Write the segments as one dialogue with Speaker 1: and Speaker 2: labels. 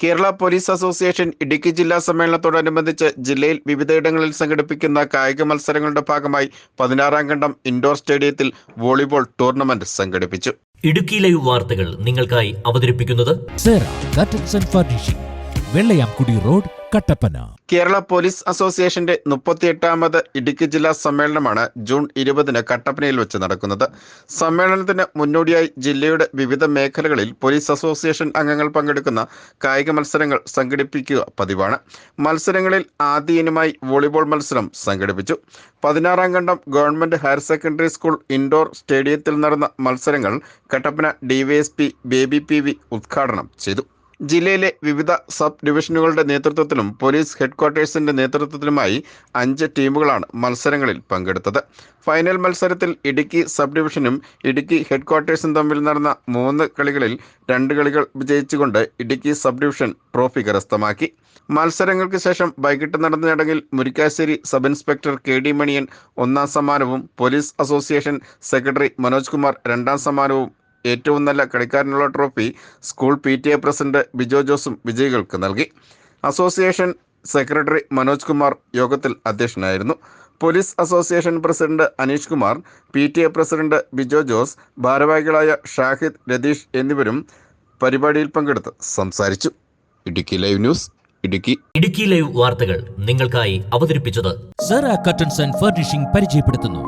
Speaker 1: Kerala police association Idukki ജില്ലാ സമ്മേളനത്തോടനുബന്ധിച്ച് ജില്ലയിൽ വിവിധയിടങ്ങളിൽ സംഘടിപ്പിക്കുന്ന കായിക മത്സരങ്ങളുടെ ഭാഗമായി പതിനാറാം ഖണ്ഡം ഇൻഡോർ സ്റ്റേഡിയത്തിൽ വോളിബോൾ ടൂർണമെന്റ് സംഘടിപ്പിച്ചു.
Speaker 2: ഇടുക്കി ലൈവ് വാർത്തകൾ നിങ്ങൾക്കായി അവതരിപ്പിക്കുന്നത്
Speaker 3: Sera curtains and furnishing Vellayamkudi road Kattappana.
Speaker 1: Kerala police അസോസിയേഷന്റെ മുപ്പത്തിയെട്ടാമത് ഇടുക്കി ജില്ലാ സമ്മേളനമാണ് ജൂൺ ഇരുപതിന് കട്ടപ്പനയിൽ വെച്ച് നടക്കുന്നത്. സമ്മേളനത്തിന് മുന്നോടിയായി ജില്ലയുടെ വിവിധ മേഖലകളിൽ പോലീസ് അസോസിയേഷൻ അംഗങ്ങൾ പങ്കെടുക്കുന്ന കായിക മത്സരങ്ങൾ സംഘടിപ്പിക്കുക പതിവാണ്. മത്സരങ്ങളിൽ ആദ്യ ഇനമായി വോളിബോൾ മത്സരം സംഘടിപ്പിച്ചു. പതിനാറാം ഖണ്ഡം government higher secondary school indoor സ്റ്റേഡിയത്തിൽ നടന്ന മത്സരങ്ങൾ Kattappana DYSP Baby P V ഉദ്ഘാടനം ചെയ്തു. ജില്ലയിലെ വിവിധ സബ് ഡിവിഷനുകളുടെ നേതൃത്വത്തിലും പോലീസ് ഹെഡ്ക്വാർട്ടേഴ്സിന്റെ നേതൃത്വത്തിലുമായി അഞ്ച് ടീമുകളാണ് മത്സരങ്ങളിൽ പങ്കെടുത്തത്. ഫൈനൽ മത്സരത്തിൽ ഇടുക്കി സബ് ഡിവിഷനും ഇടുക്കി ഹെഡ്ക്വാർട്ടേഴ്സും തമ്മിൽ നടന്ന മൂന്ന് കളികളിൽ രണ്ട് കളികൾ വിജയിച്ചുകൊണ്ട് ഇടുക്കി സബ് ഡിവിഷൻ ട്രോഫി കരസ്ഥമാക്കി. മത്സരങ്ങൾക്ക് ശേഷം വൈകിട്ട് നടന്ന ചടങ്ങിൽ Murikkassery sub inspector K D Maniyan ഒന്നാം സമ്മാനവും police association secretary Manoj Kumar രണ്ടാം സമ്മാനവും ഏറ്റവും നല്ല കളിക്കാരനുള്ള trophy school P T A president Bijo ജോസും വിജയികൾക്ക് നൽകി. അസോസിയേഷൻ സെക്രട്ടറി മനോജ് കുമാർ യോഗത്തിൽ അധ്യക്ഷനായിരുന്നു. Police association president Aneesh Kumar P T A president Bijo Jose ഭാരവാഹികളായ ഷാഹിദ് രതീഷ് എന്നിവരും പരിപാടിയിൽ പങ്കെടുത്ത് സംസാരിച്ചു. Idukki live news Idukki.
Speaker 2: Idukki live വാർത്തകൾ നിങ്ങൾക്കായി അവതരിപ്പിച്ചത്
Speaker 3: സെറ കർട്ടൻസ് ആൻഡ് ഫർണിഷിംഗ് പരിചയപ്പെടുത്തുന്നു.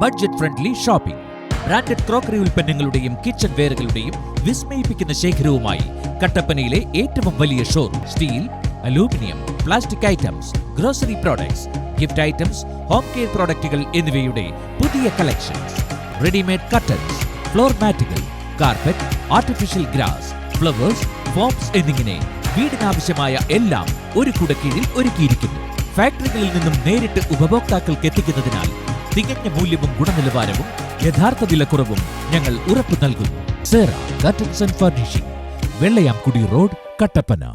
Speaker 3: Budget friendly shopping branded crockery ഉൽപ്പന്നങ്ങളുടെയും കിച്ചൺ വെയറുകളുടെയും വിസ്മയിപ്പിക്കുന്ന ശേഖരവുമായി കട്ടപ്പനയിലെ ഏറ്റവും വലിയ showroom steel aluminium plastic items grocery products gift items home care പ്രോഡക്റ്റുകൾ എന്നിവയുടെ പുതിയ collections readymade curtains floor മാറ്റുകൾ carpet artificial grass flowers foams എന്നിങ്ങനെ വീടിനാവശ്യമായ എല്ലാം ഒരു കുടക്കീഴിൽ ഒരുക്കിയിരിക്കുന്നു. ഫാക്ടറികളിൽ നിന്നും നേരിട്ട് ഉപഭോക്താക്കൾക്ക് എത്തിക്കുന്നതിനാൽ തികഞ്ഞ മൂല്യവും ഗുണനിലവാരവും യഥാർത്ഥ വിലക്കുറവും ഞങ്ങൾ ഉറപ്പു നൽകുന്നു. Sera curtains and furnishing Vellayamkudi road Kattappana.